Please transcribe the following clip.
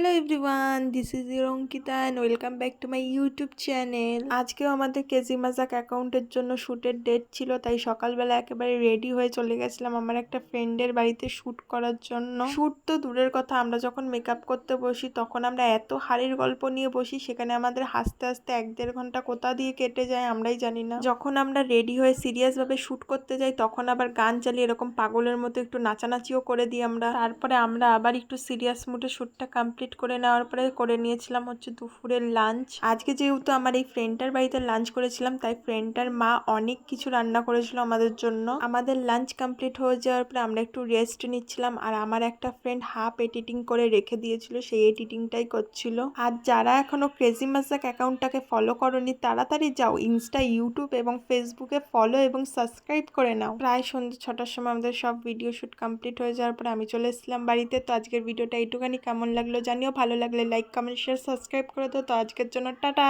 Hello everyone, this is your Ankita and welcome back to my YouTube channel. আজকেও আমাদের KG মাজাক অ্যাকাউন্টের জন্য শ্যুটের date ছিল, তাই সকালবেলা একেবারে রেডি হয়ে চলে গেছিলাম আমার একটা ফ্রেন্ডের বাড়িতে শ্যুট করার জন্য। শ্যুট তো দূরের কথা, আমরা যখন মেকআপ করতে বসি, তখন আমরা এত হাড়ির গল্প নিয়ে বসি, সেখানে আমাদের হাসতে হাসতে এক দেড় ঘণ্টা কোথা দিয়ে কেটে যায় আমরাই জানি না। যখন আমরা রেডি হয়ে সিরিয়াসভাবে শ্যুট করতে যাই, তখন আবার গান চালিয়ে এরকম পাগলের মতো একটু নাচানাচিও করে দিই আমরা। তারপরে আমরা আবার একটু সিরিয়াস মুডে শ্যুটটা কমপ্লিট করে নেওয়ার পরে করে নিয়েছিলাম হচ্ছে দুপুরের লাঞ্চ আজকে যেহেতু আমার এই ফ্রেন্ডটার বাড়িতে লাঞ্চ করেছিলাম, তাই ফ্রেন্ডটার মা অনেক কিছু রান্না করেছিল আমাদের জন্য। আমাদের লাঞ্চ কমপ্লিট হয়ে যাওয়ার পরে আমরা একটু রেস্ট নিচ্ছিলাম আর আমার একটা ফ্রেন্ড হাফ এডিটিং করে রেখে দিয়েছিল, সেই এডিটিংটাই করছিল। আর যারা এখনও ক্রেজি মাসাক অ্যাকাউন্টটাকে ফলো করনি, তাড়াতাড়ি যাও ইনস্টা ইউটিউব এবং ফেসবুকে ফলো এবং সাবস্ক্রাইব করে নাও। প্রায় সন্ধ্যে ছটার সময় আমাদের সব ভিডিও শ্যুট কমপ্লিট হয়ে যাওয়ার পরে আমি চলে এসেছিলাম বাড়িতে। তো আজকের ভিডিওটা এইটুখানি। কেমন লাগল জানিও ভালো লাগলে লাইক কমেন্ট শেয়ার সাবস্ক্রাইব করে দাও। তো আজকের জন্য টাটা।